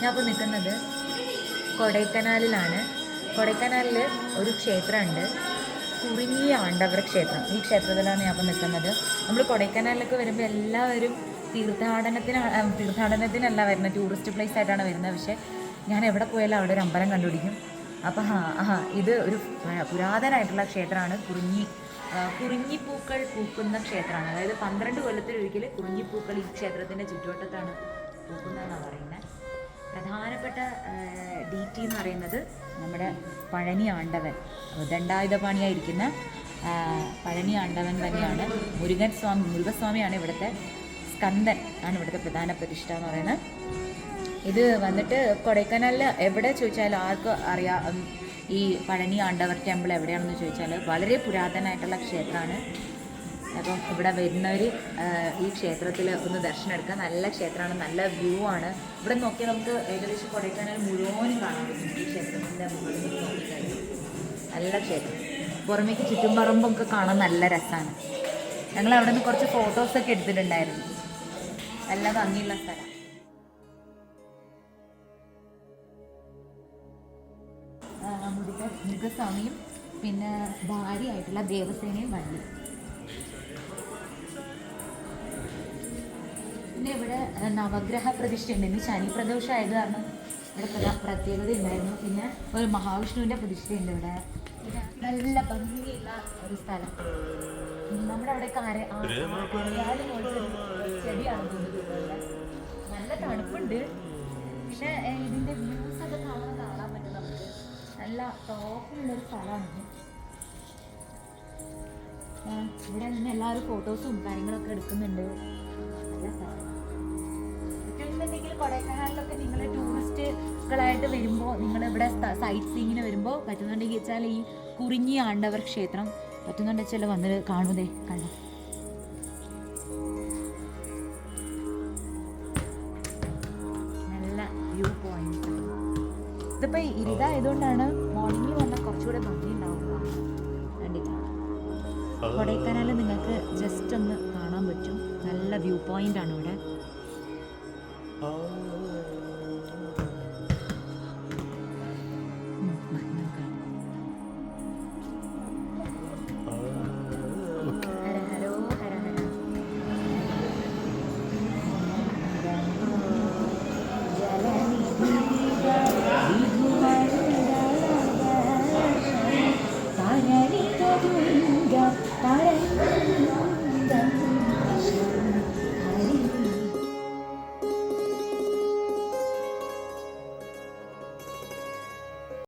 ഞാൻ ഇപ്പോൾ നിൽക്കുന്നത് കൊടൈക്കനാലിലാണ്. കൊടൈക്കനാലിൽ ഒരു ക്ഷേത്രമുണ്ട്. കുറിഞ്ഞി ആണ്ടവർ ക്ഷേത്രം. ഈ ക്ഷേത്രത്തിലാണ് ഞാൻ ഇപ്പോൾ നിൽക്കുന്നത്. നമ്മൾ കൊടൈക്കനാലിലൊക്കെ വരുമ്പോൾ എല്ലാവരും തീർത്ഥാടനത്തിനാണ് തീർത്ഥാടനത്തിനല്ല വരുന്നത്. ടൂറിസ്റ്റ് പ്ലേസ് ആയിട്ടാണ് വരുന്നത്. പക്ഷേ ഞാൻ എവിടെ പോയാലും അവിടെ ഒരു അമ്പലം കണ്ടുപിടിക്കും. അപ്പോൾ ആ ഇത് ഒരു പുരാതനമായിട്ടുള്ള ക്ഷേത്രമാണ്. കുറിഞ്ഞി കുറിഞ്ഞിപ്പൂക്കൾ പൂക്കുന്ന ക്ഷേത്രമാണ്. അതായത് പന്ത്രണ്ട് കൊല്ലത്തിലൊരിക്കൽ കുറിഞ്ഞിപ്പൂക്കൾ ഈ ക്ഷേത്രത്തിന്റെ ചുറ്റുവട്ടത്താണ് പൂക്കുന്നതെന്നാണ് പറയുന്നത് പ്രധാനപ്പെട്ട ഡി ടി എന്ന് പറയുന്നത് നമ്മുടെ പഴനി ആണ്ടവൻ ദണ്ഡായുധപാണിയായിരിക്കുന്ന പാണിയായിരിക്കുന്ന പഴനി ആണ്ടവൻ തന്നെയാണ്. മുരുകൻ സ്വാമി മുരുകസ്വാമിയാണ് ഇവിടുത്തെ സ്കന്ദൻ ആണ് ഇവിടുത്തെ പ്രധാന പ്രതിഷ്ഠ എന്ന് പറയുന്നത്. ഇത് വന്നിട്ട് കൊടൈക്കനാലിൽ എവിടെ ചോദിച്ചാലും ആർക്കും അറിയാം ഈ പഴനി ആണ്ടവർ ടെമ്പിൾ എവിടെയാണെന്ന് ചോദിച്ചാൽ വളരെ പുരാതനമായിട്ടുള്ള ക്ഷേത്രമാണ്. അപ്പം ഇവിടെ വരുന്നവർ ഈ ക്ഷേത്രത്തിൽ ഒന്ന് ദർശനം എടുക്കാം നല്ല ക്ഷേത്രമാണ് നല്ല വ്യൂ ആണ്. ഇവിടെ നോക്കിയാൽ നമുക്ക് ഏകദേശം കൊടൈക്കനാൽ മുഴുവനും കാണാൻ പറ്റും. ഈ ക്ഷേത്രത്തിന്റെ മുകളിൽ നല്ല ക്ഷേത്രം. പുറമേക്ക് ചുറ്റും ചുറ്റുംപറമ്പൊക്കെ കാണാൻ നല്ല രസമാണ് ഞങ്ങൾ അവിടെ നിന്ന് കുറച്ച് ഫോട്ടോസൊക്കെ എടുത്തിട്ടുണ്ടായിരുന്നു. നല്ല ഭംഗിയുള്ള സ്ഥലം. മുരുക മുരുകസ്വാമിയും പിന്നെ ഭാര്യയായിട്ടുള്ള ദേവസേനയും വള്ളി പിന്നെ ഇവിടെ നവഗ്രഹ പ്രതിഷ്ഠ ഉണ്ട് ഇന്ന് ശനി പ്രദോഷം ആയത് കാരണം ഇവിടെ പ്രത്യേകത ഉണ്ടായിരുന്നു. പിന്നെ ഒരു മഹാവിഷ്ണുവിന്റെ പ്രതിഷ്ഠയുണ്ട് ഇവിടെ. നല്ല ഭംഗിയുള്ള ഒരു സ്ഥലം. നമ്മുടെ അവിടെ കാര ചെടിയാണ് നല്ല തണുപ്പുണ്ട്. പക്ഷെ ഇതിന്റെ വ്യൂസ് ഒക്കെ കാണാൻ കാണാൻ പറ്റും നമുക്ക്. നല്ല ടോപ്പിലുള്ളൊരു സ്ഥലമാണ് ഇവിടെ നിന്ന് എല്ലാവരും ഫോട്ടോസും കാര്യങ്ങളൊക്കെ എടുക്കുന്നുണ്ട്. കൊടൈക്കനാലിലൊക്കെ നിങ്ങൾ ടൂറിസ്റ്റുകളായിട്ട് വരുമ്പോൾ നിങ്ങൾ ഇവിടെ സൈറ്റ് സീങ്ങിന് വരുമ്പോൾ പറ്റുന്നുണ്ടെങ്കിൽ വെച്ചാൽ ഈ കുറിഞ്ഞി ആണ്ടവർ ക്ഷേത്രം പറ്റുന്നുണ്ടെന്ന് വെച്ചാൽ വന്ന് കാണുതേ കണ്ടു? നല്ല വ്യൂ പോയിന്റ് ഇതിപ്പോൾ ഇരുതായതുകൊണ്ടാണ് മോർണിംഗിൽ വന്നാൽ കുറച്ചുകൂടെ ഭംഗി ഉണ്ടാവുക കണ്ടില്ല? കൊടൈക്കനാൽ നിങ്ങൾക്ക് ജസ്റ്റ് ഒന്ന് കാണാൻ പറ്റും. നല്ല വ്യൂ പോയിന്റ് ആണ് ഇവിടെ. I'm not you.